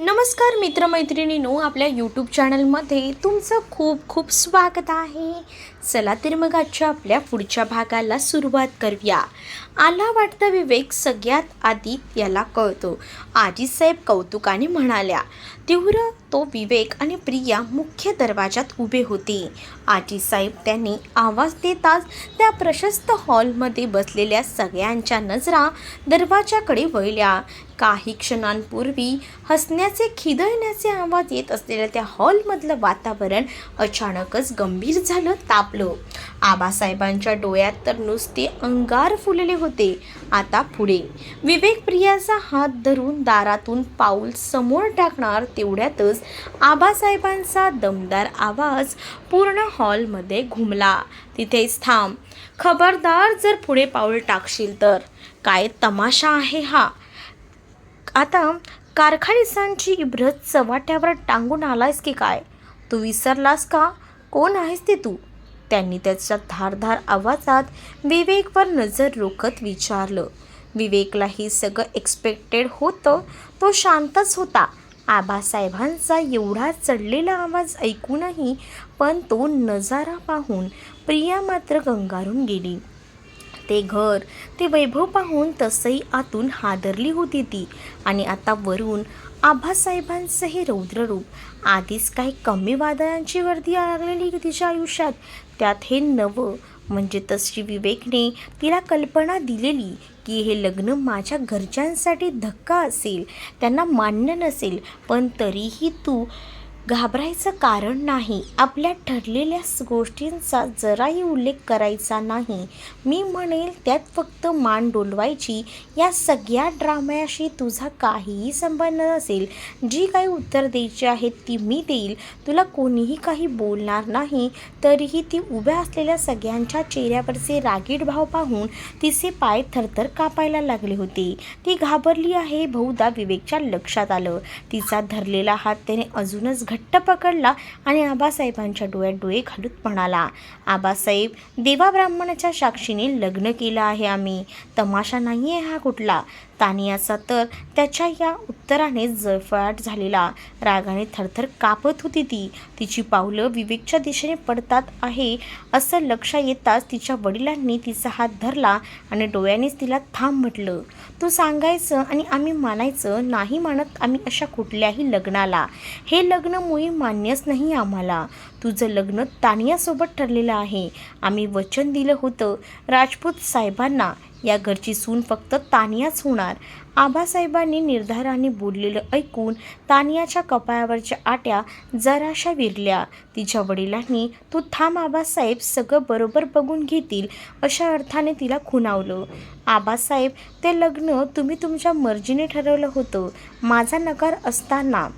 नमस्कार मित्रमैत्रिणींनो आपल्या यूट्यूब चॅनलमध्ये तुमचं खूप खूप स्वागत आहे. चला तर मग आजच्या आपल्या पुढच्या भागाला सुरुवात करूया. आला वाटता विवेक सगळ्यात आधी याला कळतो. आजीसाहेब कौतुकाने म्हणाल्या तीव्र तो विवेक आणि प्रिया मुख्य दरवाजात उभे होते. आजीसाहेब त्यांनी आवाज देताच त्या प्रशस्त हॉलमध्ये बसलेल्या सगळ्यांच्या नजरा दरवाजाकडे वळल्या. काही क्षणांपूर्वी हसण्याचे खिदळण्याचे आवाज येत असलेल्या त्या हॉलमधलं वातावरण अचानकच गंभीर झालं तापलं. आबासाहेबांच्या डोळ्यात तर नुसते अंगार फुलले होते. आता पुढे विवेक प्रियाचा हात धरून दारातून पाऊल समोर टाकणार तेवढ्यातच आबासाहेबांचा दमदार आवाज पूर्ण हॉलमध्ये घुमला. तिथेच थांब. खबरदार जर पुढे पाऊल टाकशील तर. काय तमाशा आहे हा? आता कारखानिसांची इब्रत चव्हाट्यावर टांगून आलायस की काय? तू विसरलास का? कोण आहेस ते तू? त्यांनी त्याच्या धारधार आवाजात विवेकवर नजर रोखत विचारलं. विवेकला हे सगळं एक्सपेक्टेड होतं. तो शांतच होता. आबासाहेबांचा एवढा चढलेला आवाज ऐकूनही पण तो नजारा पाहून प्रिया मात्र गंगारून गेली. ते घर ते वैभव पाहून तसंही आतून हादरली होती ती आणि आता वरून आबासाहेबांचं हे रौद्ररूप. आधीच काही कमी वादळांची वर्दी लागलेली तिच्या आयुष्यात. त्यात हे नवं म्हणजे तशी विवेकने तिला कल्पना दिलेली की हे लग्न माझ्या घरच्यांसाठी धक्का असेल त्यांना मान्य नसेल पण तरीही तू घाबरायचं कारण नाही. आपल्या ठरलेल्या गोष्टींचा जराही उल्लेख करायचा नाही. मी म्हणेल त्यात फक्त मान डोलवायची. या सगळ्या ड्राम्याशी तुझा काहीही संबंध नसेल. जी काही उत्तर द्यायची आहेत ती मी देईल. तुला कोणीही काही बोलणार नाही. तरीही ती उभ्या असलेल्या सगळ्यांच्या चेहऱ्यावरचे रागीट भाव पाहून तिचे पाय थरथर कापायला लागले होते. ती घाबरली आहे बहुधा विवेकच्या लक्षात आलं. तिचा धरलेला हात त्याने अजूनच घट्ट पकडला आणि आबासाहेबांच्या डोळ्यात डोळे घालून म्हणाला आबासाहेब देवा ब्राह्मणाच्या साक्षीने लग्न केलं आहे आम्ही. तमाशा नाही आहे हा कुठला. तानियाचा तर त्याच्या या उत्तराने जळफळाट झालेला. रागाने थरथर कापत होती ती. तिची पावलं विवेकच्या दिशेने पडतात आहे असं लक्षात येताच तिच्या वडिलांनी तिचा हात धरला आणि डोळ्यानेच तिला थांब म्हटलं. तू सांगायचं आणि आम्ही मानायचं नाही मानत आम्ही अशा कुठल्याही लग्नाला. हे लग्न मुळी मान्यच नाही आम्हाला. तुझं लग्न तानियासोबत ठरलेलं आहे. आम्ही वचन दिलं होतं. राजपूत साहेबांना या घरची सून फक्त तानियाच होणार. आबासाहेबांनी निर्धाराने बोललेलं ऐकून तानियाच्या कपाळावरच्या आट्या जराशा विरल्या. तिच्या वडिलांनी तू थांब आबासाहेब सगळं बरोबर बघून घेतील अशा अर्थाने तिला खुणावलं. आबासाहेब ते लग्न तुम्ही तुमच्या मर्जीने ठरवलं होतं. माझा नकार असताना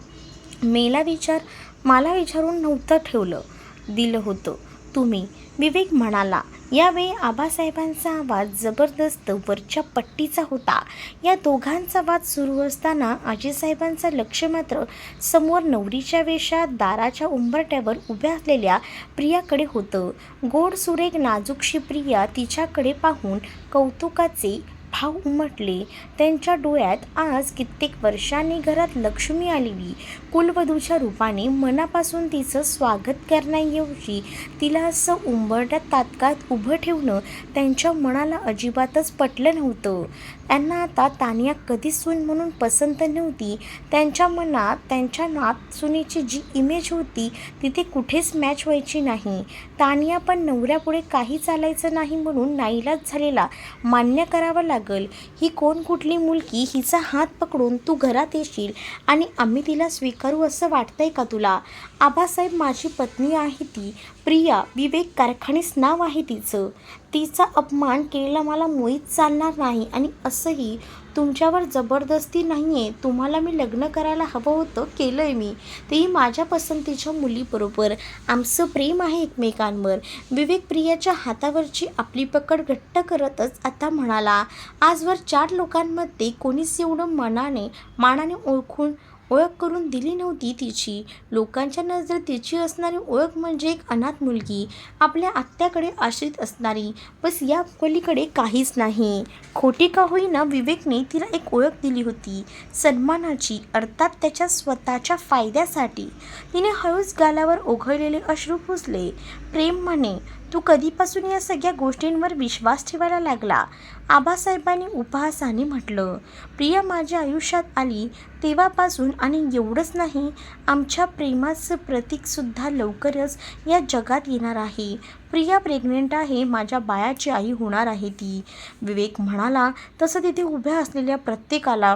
मेला विचार मला विचारून नव्हतं ठेवलं. दिलं होतं. तुम्ही विवेक म्हणाला यावेळी आबासाहेबांचा आवाज जबरदस्त वरच्या पट्टीचा होता. या दोघांचा वाद सुरू असताना आजीसाहेबांचं लक्ष मात्र समोर नवरीच्या वेशात दाराच्या उंबरट्यावर उभ्या असलेल्या प्रियाकडे होतं. गोड सुरेख नाजूकशी प्रिया तिच्याकडे पाहून कौतुकाचे भाव उमटले त्यांच्या डोळ्यात आज कित्येक वर्षांनी घरात लक्ष्मी आलेली. कुलवधूच्या रूपाने मनापासून तिचं स्वागत करण्याऐवजी तिला असं उंबरड्यात तात्काळ उभं ठेवणं त्यांच्या मनाला अजिबातच पटलं नव्हतं. त्यांना आता तानिया कधीच सून म्हणून पसंत नव्हती. त्यांच्या मनात त्यांच्या नात सुनीची जी इमेज होती तिथे कुठेच मॅच व्हायची नाही. तानिया पण नवऱ्यापुढे काही चालायचं नाही म्हणून नाईलाज झालेला मान्य करावं लागल. ही कोण कुठली मुलगी हिचा हात पकडून तू घरात येशील आणि आम्ही तिला स्वीकारू असं वाटतंय का तुला? आबासाहेब माझी पत्नी आहे ती. प्रिया विवेक कारखानेस नाव आहे तिचं. तिचा अपमान केलेला मला मुळीच चालणार नाही आणि असंही तुमच्यावर जबरदस्ती नाही आहे तुम्हाला मी लग्न करायला हवं होतं केलं आहे मी. तेही माझ्या पसंतीच्या मुलीबरोबर. आमचं प्रेम आहे एकमेकांवर. विवेक प्रियाच्या हातावरची आपली पकड घट्ट करतच आता म्हणाला आजवर चार लोकांमध्ये कोणीच एवढं मनाने मानाने ओळखून ओळख करून दिली नव्हती तिची. लोकांच्या नजरेत तिची असणारी ओळख म्हणजे एक अनाथ मुलगी. आपल्या आत्याकडे आश्रित असणारी. बस या पलीकडे काहीच नाही. खोटी का होईना विवेकने तिला एक ओळख दिली होती. सन्मानाची अर्थात त्याच्या स्वतःच्या फायद्यासाठी. तिने हळूच गालावर ओघळलेले अश्रू पुसले. प्रेम म्हणे तू कधीपासून या सगळ्या गोष्टींवर विश्वास ठेवायला लागला. आबासाहेबांनी उपहासाने म्हटलं प्रिया माझ्या आयुष्यात आली तेव्हापासून आणि एवढंच नाही आमच्या प्रेमाचं प्रतीकसुद्धा लवकरच या जगात येणार आहे. प्रिया प्रेग्नेंट आहे माझ्या बायाची आई होणार आहे ती. विवेक म्हणाला तसं तिथे उभ्या असलेल्या प्रत्येकाला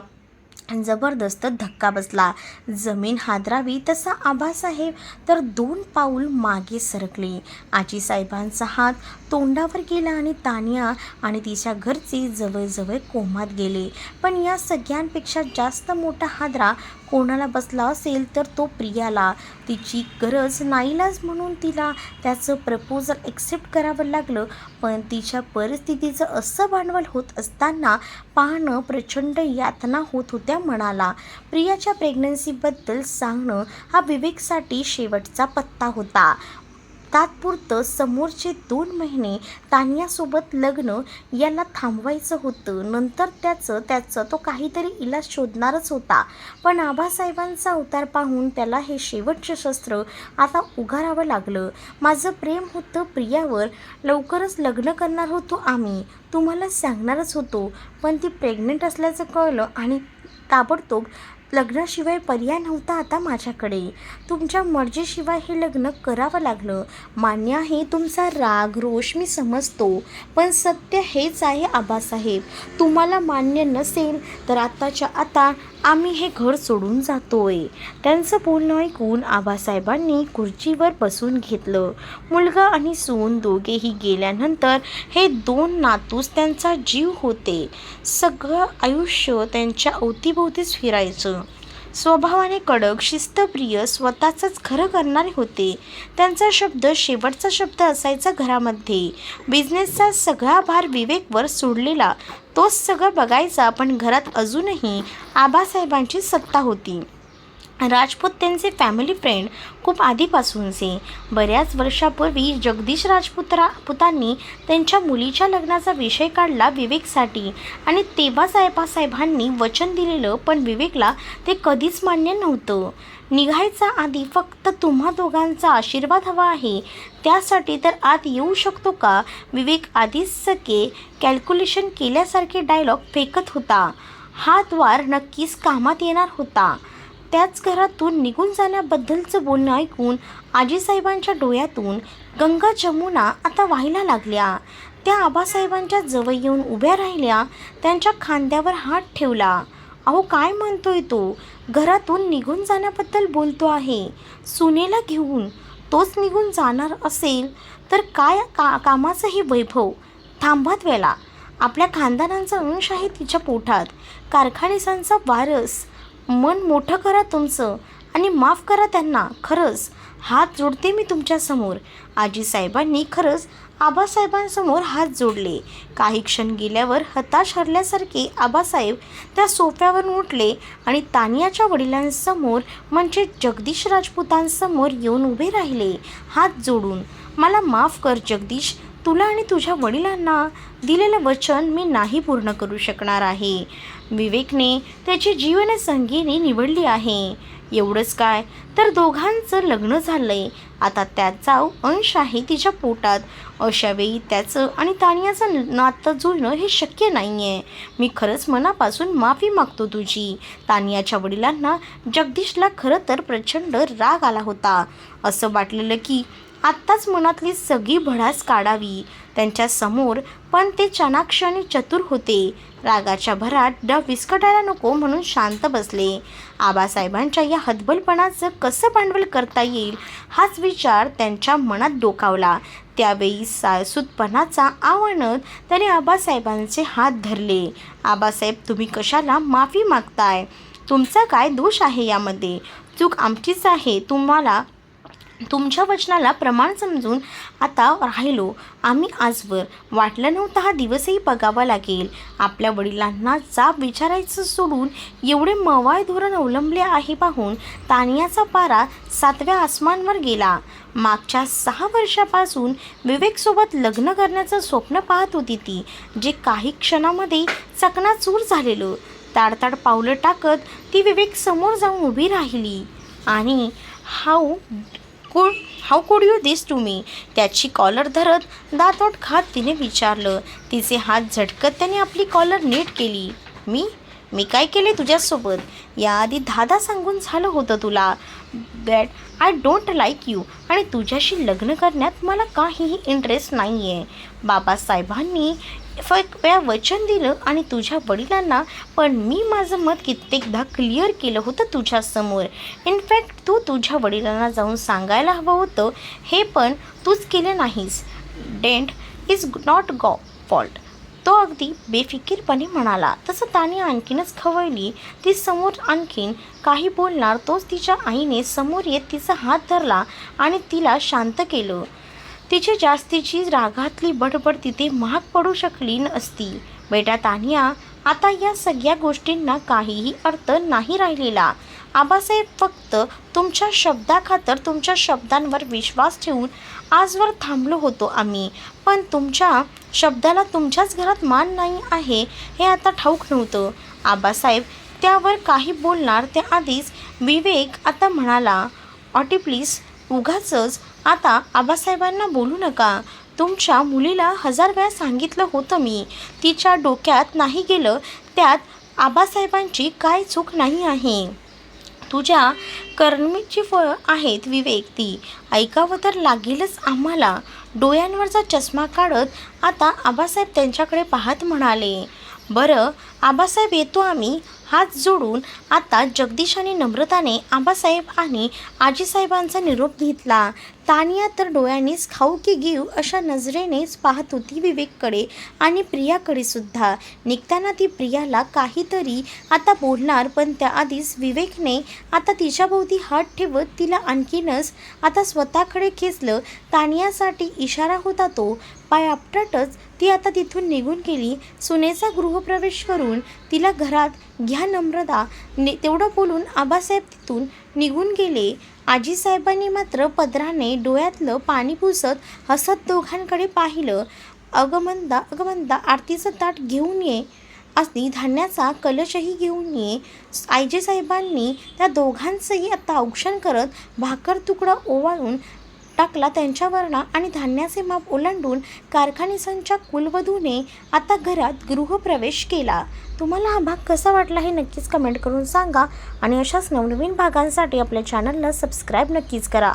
जबरदस्त धक्का बसला. जमीन हादरावी तसा आबासाहेब तर दोन पाऊल मागे सरकले. आजीसाहेबांचा हात तोंडावर गेला आणि तानिया आणि तिच्या घरचे जवळजवळ कोमात गेले. पण या सगळ्यांपेक्षा जास्त मोठा हादरा कोणाला बसला असेल तर तो प्रियाला. तिची गरज नाईलाज म्हणून तिला त्याचं प्रपोजल एक्सेप्ट करावं लागलं पण तिच्या परिस्थितीचं असं भांडवल होत असताना पाहणं प्रचंड यातना होत होत्या. म्हणाला प्रियाच्या प्रेग्नन्सीबद्दल सांगणं हा विवेकसाठी शेवटचा पत्ता होता. तात्पुरतं समोरचे दोन महिने तान्यासोबत लग्न याला थांबवायचं होतं. नंतर त्याचं त्याचं तो काहीतरी इलाज शोधणारच होता. पण आबासाहेबांचा अवतार पाहून त्याला हे शेवटचं शस्त्र आता उघारावं लागलं. माझं प्रेम होतं प्रियावर. लवकरच लग्न करणार होतो आम्ही. तुम्हाला सांगणारच होतो. पण ती प्रेग्नेंट असल्याचं कळलं आणि ताबडतोब लग्नाशिवाय पर्याय नव्हता आता माझ्याकडे. तुमच्या मर्जीशिवाय हे लग्न करावं लागलं. मान्य आहे तुमचा राग रोष मी समजतो. पण सत्य हेच आहे आबासाहेब. तुम्हाला मान्य नसेल तर आत्ताच्या आता आम्ही हे घर सोडून जातोय. त्यांचं बोलणं ऐकून आबासाहेबांनी खुर्चीवर बसून घेतलं. मुलगा आणि सून दोघेही गेल्यानंतर हे दोन नातूस त्यांचा जीव होते. सगळं आयुष्य त्यांच्या अवतीभोवतीच फिरायचं. स्वभावाने कडक शिस्तप्रिय स्वतःचंच खरं करणारे होते. त्यांचा शब्द शेवटचा शब्द असायचा घरामध्ये. बिझनेसचा सगळा भार विवेकवर सोडलेला. तोच सगळं बघायचा पण घरात अजूनही आबासाहेबांची सत्ता होती. राजपूत त्यांचे फॅमिली फ्रेंड खूप आधीपासूनचे. बऱ्याच वर्षापूर्वी जगदीश राजपुत्रा पुतांनी त्यांच्या मुलीच्या लग्नाचा विषय काढला विवेकसाठी आणि तेव्हा साहेबासाहेबांनी वचन दिलेलं पण विवेकला ते कधीच मान्य नव्हतं. निघायचा आधी फक्त तुम्हा दोघांचा आशीर्वाद हवा आहे. त्यासाठी तर आत येऊ शकतो का? विवेक आधीच सके कॅल्क्युलेशन केल्यासारखे डायलॉग फेकत होता. हा द्वार नक्कीच कामात येणार होता. त्याच घरातून निघून जाण्याबद्दलचं बोलणं ऐकून आजीसाहेबांच्या डोळ्यातून गंगा जमुना आता व्हायला लागल्या. त्या आबासाहेबांच्या जवळ येऊन उभ्या राहिल्या त्यांच्या खांद्यावर हात ठेवला. अहो काय म्हणतोय तो? घरातून निघून जाण्याबद्दल बोलतो आहे. सुनेला घेऊन तोच निघून जाणार असेल तर काय का कामाचं हे वैभव? थांबत वेळा आपल्या खानदानांचा अंश आहे तिच्या पोटात. कारखानिसांचा वारस मन मोठं करा तुमचं आणि माफ करा त्यांना खरंच. हात जोडते मी तुमच्यासमोर आजीसाहेबांनी खरंच आबासाहेबांसमोर हात जोडले. काही क्षण गेल्यावर हताश हरल्यासारखे आबासाहेब त्या सोफ्यावरून उठले आणि तानियाच्या वडिलांसमोर म्हणजे जगदीश राजपुतांसमोर येऊन उभे राहिले. हात जोडून मला माफ कर जगदीश तुला आणि तुझ्या वडिलांना दिलेलं वचन मी नाही पूर्ण करू शकणार आहे. विवेकने त्याची जीवनसंगीने निवडली आहे. एवढंच काय? तर दोघांचं लग्न झालंय. आता त्याचा अंश आहे तिच्या पोटात. अशावेळी त्याचं आणि तानियाचं नातं जुळणं हे शक्य नाही आहे मी खरंच मनापासून माफी मागतो तुझी. तानियाच्या वडिलांना जगदीशला खरं तर प्रचंड राग आला होता. असं वाटलेलं की आत्ताच मनातली सगळी भडास काढावी. त्यांच्यासमोर पण ते चाणाक्ष आणि चतुर होते. रागाच्या भरात डब विस्कटायला नको म्हणून शांत बसले. आबासाहेबांच्या या हतबलपणाचं कसं भांडवल करता येईल हाच विचार त्यांच्या मनात डोकावला. त्यावेळी साळसूतपणाचा आव्हानत त्याने आबासाहेबांचे हात धरले. आबासाहेब तुम्ही कशाला माफी मागताय? तुमचा काय दोष आहे यामध्ये? चूक आमचीच आहे. तुम्हाला तुमच्या वचनाला प्रमाण समजून आता राहिलो. आम्ही आजवर वाटलं नव्हतं हा दिवसही बघावा लागेल. आपल्या वडिलांना जाब विचारायचं सोडून एवढे मवाळ धोरण अवलंबले आहे पाहून तानियाचा पारा सातव्या आसमानवर गेला. मागच्या सहा वर्षापासून विवेकसोबत लग्न करण्याचं स्वप्न पाहत होती ती जे काही क्षणामध्ये चकनाचूर झालेलं. ताडताड पावलं टाकत ती विवेक समोर जाऊन उभी राहिली. आणि हाऊ कुड हाऊ कुड यू दिस टू मी त्याची कॉलर धरत दातोट खात तिने विचारलं. तिचे हात झटकत त्याने आपली कॉलर नीट केली. मी? मी काय केले तुझ्यासोबत? याआधी धादा सांगून झालं होतं तुला. That I don't like you आणि तुझ्याशी लग्न करण्यात मला काहीही इंटरेस्ट नाही आहे बाबासाहेबांनी फक्त वेळा वचन दिलं आणि तुझ्या वडिलांना पण मी माझं मत कित्येकदा क्लिअर केलं होतं तुझ्यासमोर इनफॅक्ट तू तुझ्या वडिलांना जाऊन सांगायला हवं होतं हे पण तूच केलं नाहीस. डेंट इज नॉट गॉ फॉल्ट तो अगदी बेफिकीरपणे म्हणाला. तसं त्याने आणखीनच खवळली. ती समोर आणखीन काही बोलणार तोच तिच्या आईने समोर येत तिचा हात धरला आणि तिला शांत केलं. तिची जास्तीची रागातली बडबड तिथे महाग पडू शकली नसती. बेटा तानिया आता या सगळ्या गोष्टींना काहीही अर्थ नाही राहिलेला. आबासाहेब फक्त तुमच्या शब्दाखातर तुमच्या शब्दांवर विश्वास ठेवून आजवर थांबलो होतो आम्ही. पण तुमच्या शब्दाला तुमच्याच घरात मान नाही आहे हे आता ठाऊक नव्हतं. आबासाहेब त्यावर काही बोलणार त्याआधीच विवेक आता म्हणाला ऑटी प्लीज उगाचच. आता आबासाहेबांना बोलू नका. तुमच्या मुलीला हजार वेळा सांगितलं होतं मी. तिच्या डोक्यात नाही गेलं त्यात आबासाहेबांची काय चूक नाही आहे. तुझ्या कर्मीची फळं आहेत विवेक ती. ऐकावं तर लागेलच आम्हाला. डोळ्यांवरचा चष्मा काढत आता आबासाहेब त्यांच्याकडे पाहत म्हणाले बरं आबासाहेब येतो आम्ही. हात जोडून आता जगदीश आणि नम्रताने आबासाहेब आणि आजीसाहेबांचा निरोप घेतला. तानिया तर डोळ्यांनीच खाऊ की घेऊ अशा नजरेनेच पाहत होती विवेककडे आणि प्रियाकडे सुद्धा. निघताना ती प्रियाला काहीतरी आता बोलणार पण त्याआधीच विवेकने आता तिच्याभोवती हात ठेवत तिला आणखीनच आता स्वतःकडे खेचलं. तानियासाठी इशारा होता तो. पाय आपटाटच ती आता तिथून निघून गेली. सुनेचा गृहप्रवेश करून तिला घरात घ्या नम्रता ने तेवढं बोलून आबासाहेब तिथून निघून गेले. आजीसाहेबांनी मात्र पदराने डोळ्यातलं पाणी पुसत हसत दोघांकडे पाहिलं. अगमंदा अगमंदा आरतीचं ताट घेऊन ये. अगदी धान्याचा कलशही घेऊन ये. आईजीसाहेबांनी त्या दोघांचंही आता औक्षण करत भाकर तुकडा ओवाळून टाकला त्यांच्यावरना आणि धान्याचे माप ओलांडून कारखानिसांच्या कुलवधूने आता घरात गृहप्रवेश केला. तुम्हाला हा भाग कसा वाटला हे नक्कीच कमेंट करून सांगा आणि अशाच नवनवीन भागांसाठी आपल्या चॅनलला सबस्क्राईब नक्कीच करा.